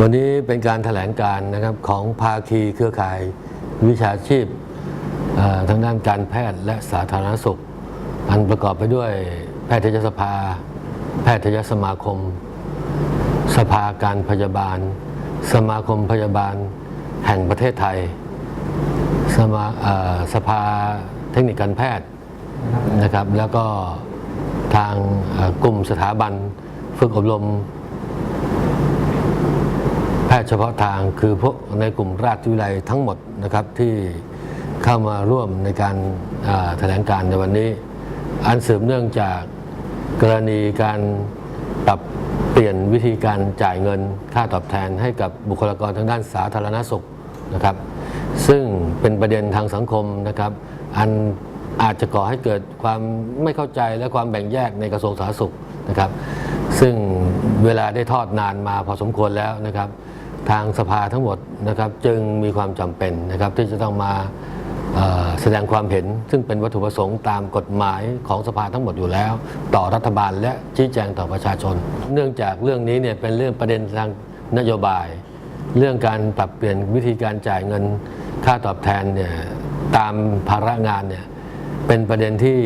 วันนี้เป็นการแถลงการนะครับของภาคีเครือข่ายวิชาชีพทางด้านการแพทย์และสาธารณสุข อันประกอบไปด้วยแพทยสภา แพทยสมาคม สภาการพยาบาล สมาคมพยาบาลแห่งประเทศไทย สมาสภาเทคนิคการแพทย์นะครับ แล้วก็ทางกลุ่มสถาบันฝึกอบรม ทย์เฉพาะทางคือพวกในกลุ่มราชวิทยาลัยทั้งหมดนะครับที่เข้ามาร่วมในการาแถลงการณ์ในวันนี้ อันสืบเนื่องจากกรณีการปรับเปลี่ยนวิธีการจ่ายเงินค่าตอบแทนให้กับบุคลากรทางด้านสาธารณสุขนะครับ ซึ่งเป็นประเด็นทางสังคมนะครับ อันอาจจะก่อให้เกิดความไม่เข้าใจและความแบ่งแยกในกระทรวงสาธารณสุขนะครับ ซึ่งเวลาได้ทอดนานมาพอสมควรแล้วนะครับ ทางสภาทั้งหมดนะครับจึงมีความจำเป็นนะครับที่จะต้องมาแสดงความเห็นซึ่งเป็นวัตถุประสงค์ตามกฎหมายของสภาทั้งหมดอยู่แล้ว ต่อรัฐบาลและชี้แจงต่อประชาชน เนื่องจากเรื่องนี้เนี่ยเป็นเรื่องประเด็นทางนโยบาย เรื่องการปรับเปลี่ยนวิธีการจ่ายเงินค่าตอบแทนเนี่ยตามภาระงานเนี่ยเป็นประเด็นที่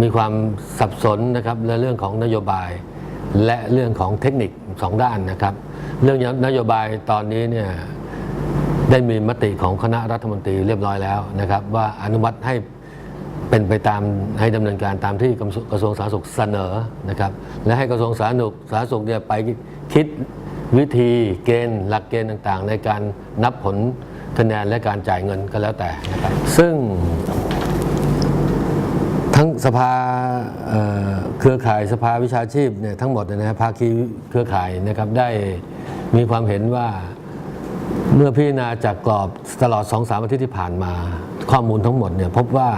มีความสับสนนะครับในเรื่องของนโยบาย และเรื่องของเทคนิคสองด้านนะครับ เรื่องนโยบายตอนนี้เนี่ยได้มีมติของคณะรัฐมนตรีเรียบร้อยแล้วนะครับ ว่าอนุมัติให้เป็นไปตามให้ดำเนินการตามที่กระทรวงสาธารณสุขเสนอนะครับ และให้กระทรวงสาธารณสุขสาธารณสุขเนี่ยไปคิดวิธีเกณฑ์หลักเกณฑ์ต่างๆ ในการนับผลคะแนนและการจ่ายเงินก็แล้วแต่นะครับซึ่งทั้งสภาเครือข่ายสภาวิชาชีพเนี่ยทั้งหมดนยนะภาคีเครือข่ายนะครับได้ มีความเห็นว่าเมื่อพิจารณาจากกรอบตลอด2องสามอาทิตย์ที่ผ่านมา ข้อมูลทั้งหมดเนี่ยพบว่า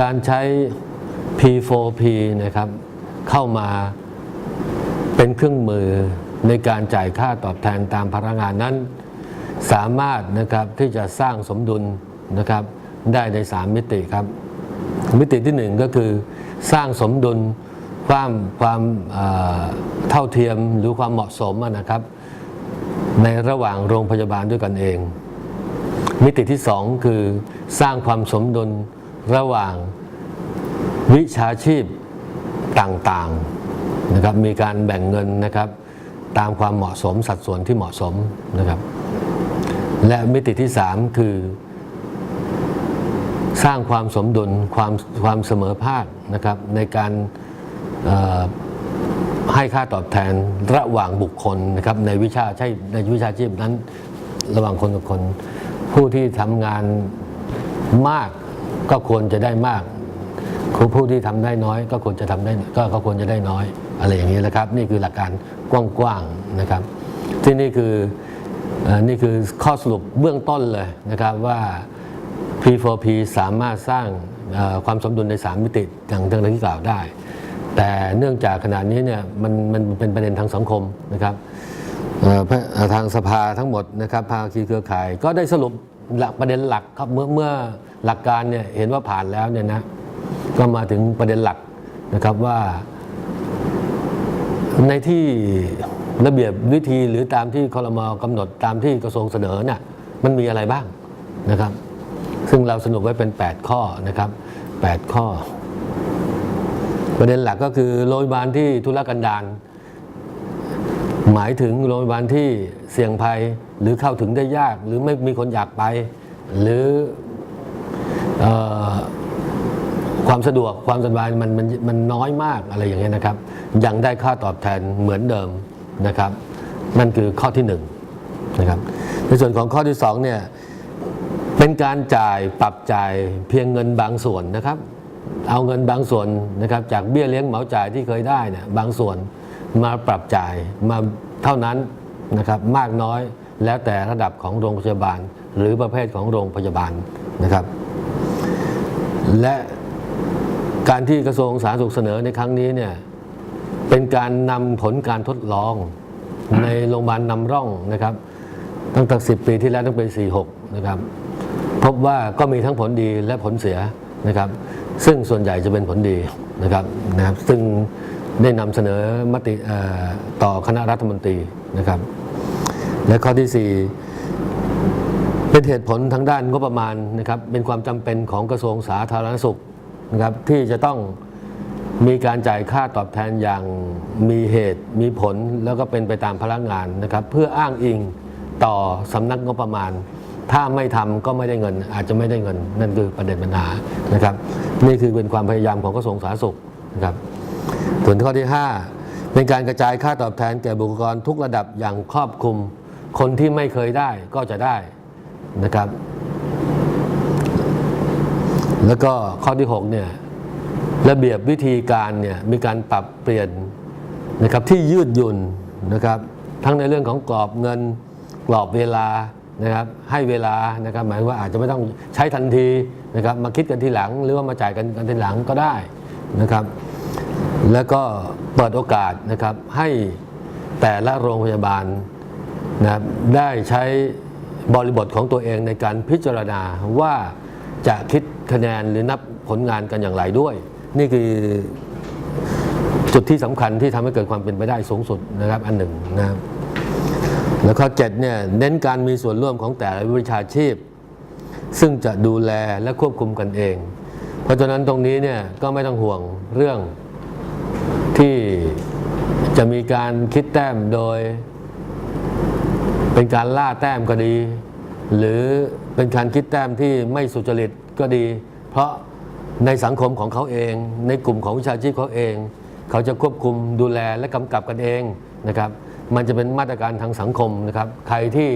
การใช้ P4P นะครับเข้ามาเป็นเครื่องมือในการจ่ายค่าตอบแทนตามพลังงานนั้น สามารถนะครับที่จะสร้างสมดุลนะครับได้ใน 3 มิติครับ มิติที่หนึ่งก็คือสร้างสมดุล ความความเท่าเทียมหรือความเหมาะสมนะครับ ในระหว่างโรงพยาบาลด้วยกันเอง มิติที่สองคือสร้างความสมดุลระหว่างวิชาชีพต่างๆนะครับมีการแบ่งเงินนะครับ ตามความเหมาะสมสัดส่วนที่เหมาะสมนะครับ และมิติที่ 3 คือ สร้างความสมดุลความความเสมอภาคนะครับในการ ให้ค่าตอบแทนระหว่างบุคคลนะครับในวิชาใช่ในวิชาชีพนั้นระหว่างคนกับคน ผู้ที่ทำงานมากก็ควรจะได้มากผู้ที่ทำได้น้อย ก็ควรจะทำได้ก็ก็ควรจะได้น้อย อะไรอย่างนี้นะครับ นี่คือหลักการกว้างๆนะครับ ที่นี่คือนี่คือข้อสรุปเบื้องต้นเลยนะครับว่า P4P สามารถสร้างความสมดุลใน 3 มิติอย่างทางที่กล่าวได้ แต่เนื่องจากขณะนี้เนี่ยมันมันเป็นประเด็นทางสังคมนะครับทางสภาทั้งหมดนะครับภาคีเครือข่าย ก็ได้สรุปประเด็นหลักครับเมื่อเมื่อหลักการเนี่ยเห็นว่าผ่านแล้วเนี่ยนะก็มาถึงประเด็นหลักนะครับว่า ในที่ระเบียบวิธีหรือตามที่คอรมอกำหนดตามที่กระทรวงเสนอเนี่ยมันมีอะไรบ้างนะครับ ซึ่งเราสรุปไว้เป็น 8 ข้อนะครับ 8 ข้อ ประเด็นหลักก็คือโรงพยาบาลที่ทุรกันดารหมายถึงโรงพยาบาลที่เสี่ยงภัยหรือเข้าถึงได้ยาก หรือไม่มีคนอยากไป หรือเอ่อความสะดวกความสบายมันมันมันน้อยมากอะไรอย่างเงี้ยนะครับ ยังได้ค่าตอบแทนเหมือนเดิมนะครับ นั่นคือข้อที่หนึ่งนะครับในส่วนของข้อที่สองเนี่ยเป็นการจ่ายปรับจ่ายเพียงเงินบางส่วนนะครับ เอาเงินบางส่วนนะครับจากเบี้ยเลี้ยงเหมาจ่ายที่เคยได้เนี่ยบางส่วนมาปรับจ่ายมาเท่านั้นนะครับมากน้อยแล้วแต่ระดับของโรงพยาบาล หรือประเภทของโรงพยาบาลนะครับ และการที่กระทรวงสาธารณสุขเสนอในครั้งนี้เนี่ยเป็นการนำผลการทดลองในโรงพยาบาลนำร่องนะครับ ตั้งแต่ 10 ปีที่แล้วตั้งเป็น 46 นะครับ พบว่าก็มีทั้งผลดีและผลเสีย นะครับ ซึ่งส่วนใหญ่จะเป็นผลดีนะครับนะครับ ซึ่งได้นำเสนอมติต่อคณะรัฐมนตรีนะครับ และข้อที่สี่เป็นเหตุผลทางด้านงบประมาณนะครับ เป็นความจำเป็นของกระทรวงสาธารณสุขนะครับ ที่จะต้องมีการจ่ายค่าตอบแทนอย่างมีเหตุมีผลแล้วก็เป็นไปตามพลังงานนะครับ เพื่ออ้างอิงต่อสำนักงบประมาณ ถ้าไม่ทำก็ไม่ได้เงิน อาจจะไม่ได้เงิน นั่นคือประเด็นปัญหานะครับ นี่คือเป็นความพยายามของกระทรวงสาธารณสุขนะครับส่วนข้อที่ 5 เป็นการกระจายค่าตอบแทนแก่บุคลากรทุกระดับอย่างครอบคลุม คนที่ไม่เคยได้ก็จะได้นะครับ แล้วก็ข้อที่6เนี่ยระเบียบวิธีการเนี่ยมีการปรับเปลี่ยนนะครับที่ยืดหยุ่นนะครับ ทั้งในเรื่องของกรอบเงินกรอบเวลา นะครับให้เวลานะครับหมายว่าอาจจะไม่ต้องใช้ทันทีนะครับมาคิดกันทีหลัง หรือว่ามาจ่ายกันกันทีหลังก็ได้นะครับ แล้วก็เปิดโอกาสนะครับให้แต่ละโรงพยาบาลนะครับได้ใช้บริบทของตัวเองในการพิจารณาว่าจะคิดคะแนนหรือนับผลงานกันอย่างไรด้วย นี่คือจุดที่สำคัญที่ทำให้เกิดความเป็นไปได้สูงสุดนะครับอันหนึ่งนะครับ แล้วข้อ7เนี่ยเน้นการมีส่วนร่วมของแต่ละวิชาชีพ ซึ่งจะดูแลและควบคุมกันเอง เพราะฉะนั้นตรงนี้เนี่ยก็ไม่ต้องห่วงเรื่องที่จะมีการคิดแต้มโดย เป็นการล่าแต้มก็ดี หรือเป็นการคิดแต้มที่ไม่สุจริตก็ดี เพราะในสังคมของเขาเอง ในกลุ่มของวิชาชีพเขาเอง เขาจะควบคุมดูแลและกำกับกันเองนะครับ มันจะเป็นมาตรการทางสังคมนะครับ ใครที่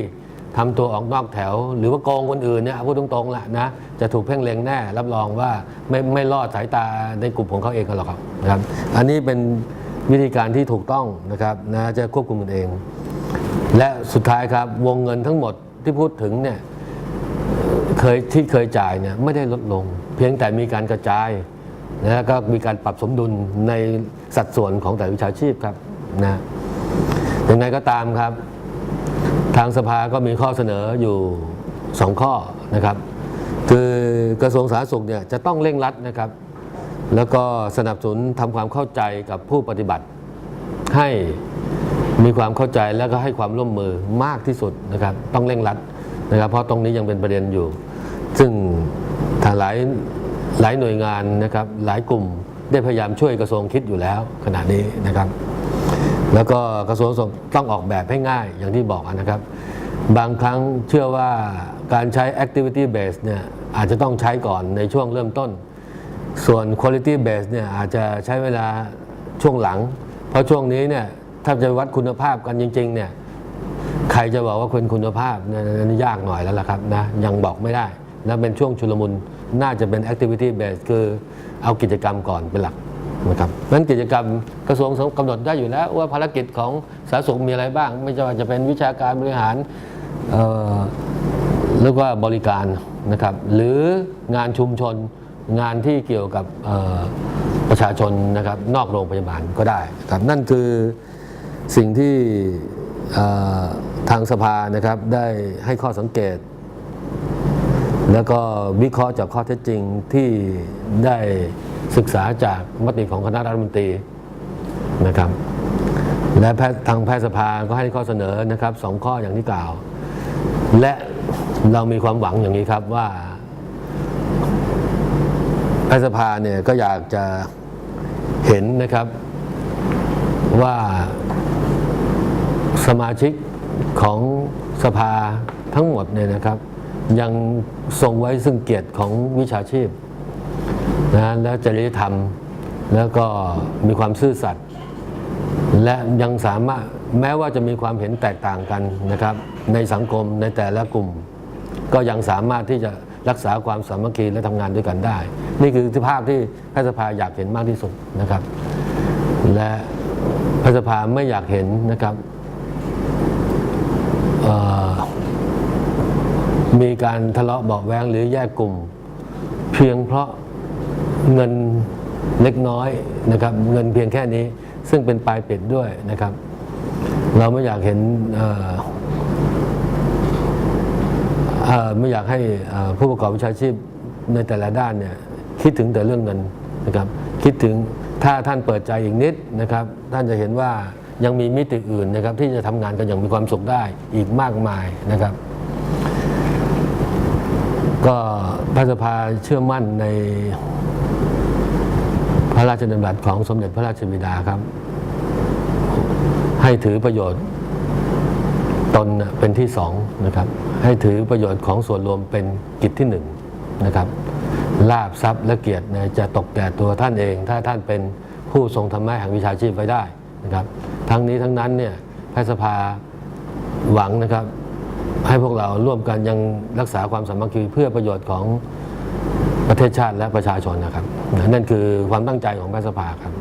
ทำตัวออกนอกแถว หรือว่าโกงคนอื่นเนี่ยพูดตรงๆแหละนะจะถูกเพ่งเล็งแน่ รับรองว่าไม่ไม่รอดสายตาในกลุ่มของเขาเองกันหรอกครับนะครับ อันนี้เป็นวิธีการที่ถูกต้องนะครับนะจะควบคุมกันเอง และสุดท้ายครับวงเงินทั้งหมดที่พูดถึงเนี่ยเคยที่เคยจ่ายเนี่ยไม่ได้ลดลง เพียงแต่มีการกระจายนะก็มีการปรับสมดุลในสัดส่วนของแต่ละวิชาชีพครับนะ ยังไงก็ตามครับ ทางสภาก็มีข้อเสนออยู่สองข้อนะครับ คือกระทรวงสาธารณสุขเนี่ยจะต้องเร่งรัดนะครับ แล้วก็สนับสนุนทำความเข้าใจกับผู้ปฏิบัติ ให้มีความเข้าใจแล้วก็ให้ความร่วมมือมากที่สุดนะครับ ต้องเร่งรัดนะครับ เพราะตรงนี้ยังเป็นประเด็นอยู่ ซึ่งทางหลายหลายหน่วยงานนะครับ หลายกลุ่มได้พยายามช่วยกระทรวงคิดอยู่แล้วขณะนี้นะครับ แล้วก็กระทรวงสาธารณสุขต้องออกแบบให้ง่ายอย่างที่บอกนะครับ บางครั้งเชื่อว่าการใช้ activity base เนี่ยอาจจะต้องใช้ก่อนในช่วงเริ่มต้น ส่วน quality base เนี่ยอาจจะใช้เวลาช่วงหลัง เพราะช่วงนี้เนี่ยถ้าจะวัดคุณภาพกันจริงๆเนี่ยใครจะบอกว่าคุณคุณภาพเนยอันนี้ยากหน่อยแล้วล่ะครับนะยังบอกไม่ได้และเป็นช่วงชุลมุนน่าจะเป็น activity base คือเอากิจกรรมก่อนเป็นหลัก นะครับนั้นกิจกรรมกระทรวงกำหนดได้อยู่แล้วว่าภารกิจของสาธารณสุขมีอะไรบ้าง ไม่ว่าจะเป็นวิชาการบริหารเอ่อหรือว่าบริการนะครับหรืองานชุมชนงานที่เกี่ยวกับเอ่อประชาชนนะครับนอกโรงพยาบาลก็ได้ครับนั่นคือสิ่งที่เอ่อทางสภานะครับได้ให้ข้อสังเกต แล้วก็วิเคราะห์จากข้อเท็จจริงที่ได้ ศึกษาจากมติของคณะรัฐมนตรีนะครับ และแทย์ทางแพทยสภาก็ให้ข้อเสนอนะครับสองข้ออย่างที่กล่าว และเรามีความหวังอย่างนี้ครับว่าแพทยสภาเนี่ยก็อยากจะเห็นนะครับว่าสมาชิกของสภาทั้งหมดเนี่ยนะครับ ยังทรงไว้ซึ่งเกียรติของวิชาชีพ นะและจริยธรรม แล้วก็มีความซื่อสัตย์และยังสามารถแม้ว่าจะมีความเห็นแตกต่างกันนะครับ ในสังคมในแต่ละกลุ่ม ก็ยังสามารถที่จะรักษาความสามัคคีและทำงานด้วยกันได้ นี่คือภาพที่พทยสภาอยากเห็นมากที่สุดนะครับ และพทยสภาไม่อยากเห็นนะครับมีการทะเลาะเบาแวงหรือแยกกลุ่ม เพียงเพราะ เงินเล็กน้อยนะครับเงินเพียงแค่นี้ซึ่งเป็นปลายเปิดด้วยนะครับ เราไม่อยากเห็นไม่อยากให้ผู้ประกอบวิชาชีพในแต่ละด้านเนี่ยคิดถึงแต่เรื่องเงินนะครับคิดถึงถ้าท่านเปิดใจอีกนิดนะครับ ท่านจะเห็นว่ายังมีมิติอื่นนะครับ ที่จะทำงานกันอย่างมีความสุขได้อีกมากมายนะครับ ก็พระสภาเชื่อมั่นใน พระราชดำรัสของสมเด็จพระราชบิดาครับ ให้ถือประโยชน์ตนเป็นที่สองนะครับ ให้ถือประโยชน์ของส่วนรวมเป็นกิจที่หนึ่งนะครับลาบทรัพย์และเกียรตินะจะตกแก่ตัวท่านเอง ถ้าท่านเป็นผู้ทรงธรรมะแห่งวิชาชีพไว้ได้นะครับ ทั้งนี้ทั้งนั้นเนี่ยพระสภาหวังนะครับ ให้พวกเราร่วมกันยังรักษาความสามัคคีเพื่อประโยชน์ของประเทศชาติและประชาชนนะครับ นั่นคือความตั้งใจของรัฐสภาครับ